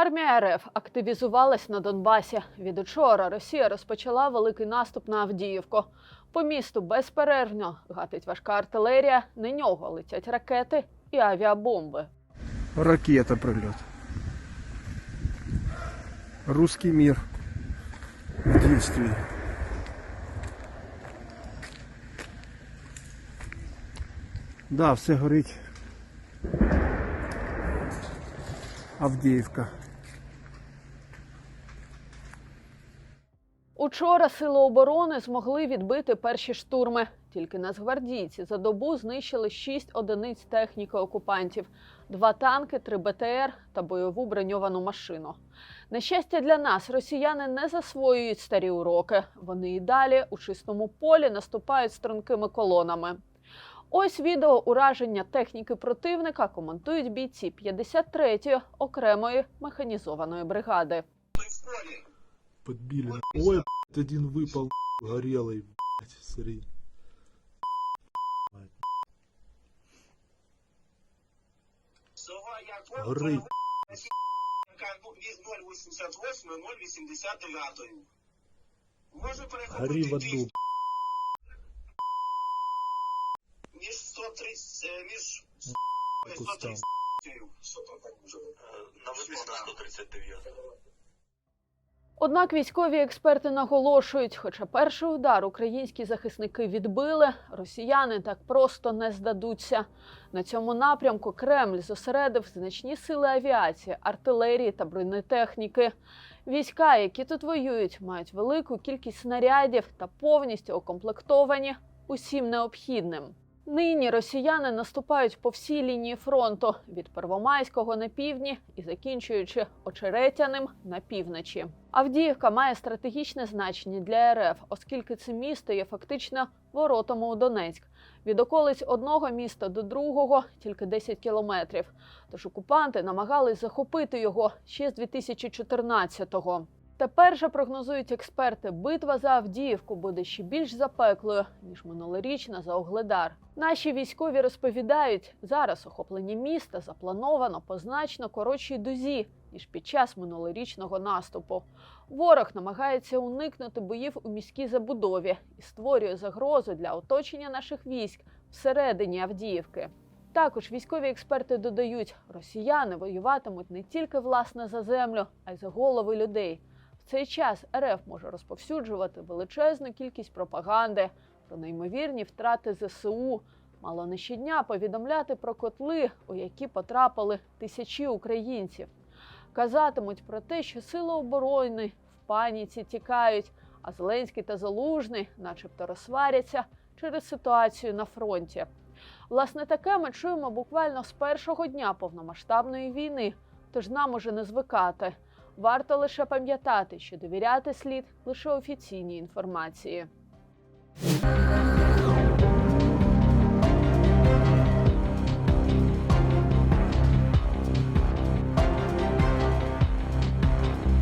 Армія РФ активізувалась на Донбасі. Від учора Росія розпочала великий наступ на Авдіївку. По місту безперервно гатить важка артилерія, на нього летять ракети і авіабомби. Ракета прилет. Русский мир в действии. Да, все горить. Авдіївка. Учора сили оборони змогли відбити перші штурми. Тільки нацгвардійці за добу знищили шість одиниць техніки окупантів, два танки, три БТР та бойову броньовану машину. На щастя для нас, росіяни не засвоюють старі уроки. Вони і далі у чистому полі наступають стрункими колонами. Ось відео ураження техніки противника коментують бійці 53-ї окремої механізованої бригади. подбили. Ой, блядь, один выпал горелый, блядь, смотри. Горить. Від 0,88 0,89. Може Гори перехопити в аду. між 130, е, між Кустам. 130. Що там так може бути? На випуск 139. Однак військові експерти наголошують, хоча перший удар українські захисники відбили, росіяни так просто не здадуться. На цьому напрямку Кремль зосередив значні сили авіації, артилерії та бронетехніки. Війська, які тут воюють, мають велику кількість снарядів та повністю укомплектовані усім необхідним. Нині росіяни наступають по всій лінії фронту від Первомайського на півдні і закінчуючи очеретяним на півночі. Авдіївка має стратегічне значення для РФ, оскільки це місто є фактично воротами у Донецьк. Від околиць одного міста до другого тільки 10 кілометрів. Тож окупанти намагались захопити його ще з 2014-го. Тепер же прогнозують експерти, битва за Авдіївку буде ще більш запеклою ніж минулорічна за Огледар. Наші військові розповідають, зараз охоплення міста заплановано по значно коротшій дозі ніж під час минулорічного наступу. Ворог намагається уникнути боїв у міській забудові і створює загрозу для оточення наших військ всередині Авдіївки. Також військові експерти додають, росіяни воюватимуть не тільки власне за землю, а й за голови людей. Цей час РФ може розповсюджувати величезну кількість пропаганди про неймовірні втрати ЗСУ, мало не щодня повідомляти про котли, у які потрапили тисячі українців. Казатимуть про те, що сили оборони в паніці тікають, а Зеленський та Залужний, начебто, розсваряться через ситуацію на фронті. Власне, таке ми чуємо буквально з першого дня повномасштабної війни, тож нам уже не звикати. Варто лише пам'ятати, що довіряти слід лише офіційній інформації.